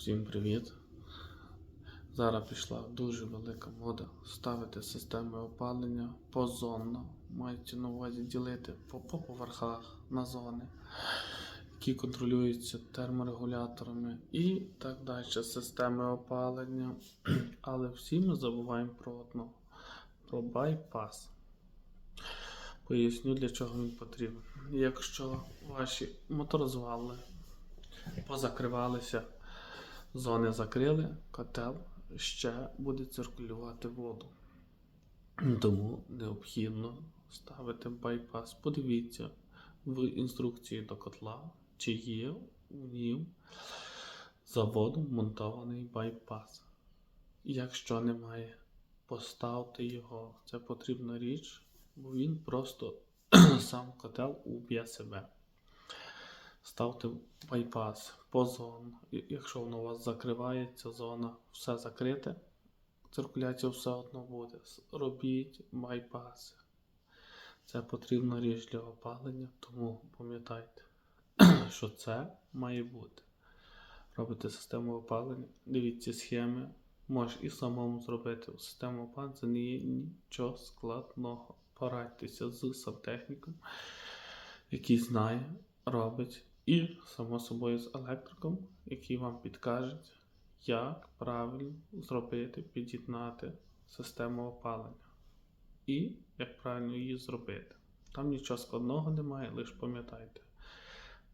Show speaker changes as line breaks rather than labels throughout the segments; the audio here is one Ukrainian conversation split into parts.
Всім привіт! Зараз пішла дуже велика мода ставити системи опалення позонно. Мається на увазі ділити по, по поверхах на зони, які контролюються терморегуляторами і так далі. Системи опалення. Але всі ми забуваємо про одно: про байпас. Поясню, для чого він потрібен. Якщо ваші моторозвали позакривалися, зони закрили, котел ще буде циркулювати воду. Тому необхідно ставити байпас. Подивіться в інструкції до котла, чи є у нім заводом монтований байпас. Якщо немає, поставте його. Це потрібна річ, бо він просто сам котел уб'є себе. Ставте байпас по зону. Якщо воно у вас закривається, зона, все закрите, циркуляція все одно буде. Робіть байпаси. Це потрібна річ для опалення, тому пам'ятайте, що це має бути. Робите систему опалення, дивіться схеми, можеш і самому зробити систему опалення, це не є нічого складного. Порадьтеся з сантехніком, який знає, робить, і, само собою, з електриком, який вам підкаже, як правильно зробити, під'єднати систему опалення. І як правильно її зробити. Там нічого складного немає, лише пам'ятайте.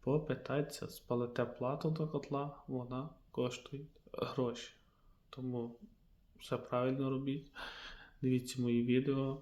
Попитайтеся, спалите плату до котла, вона коштує гроші. Тому все правильно робіть. Дивіться мої відео,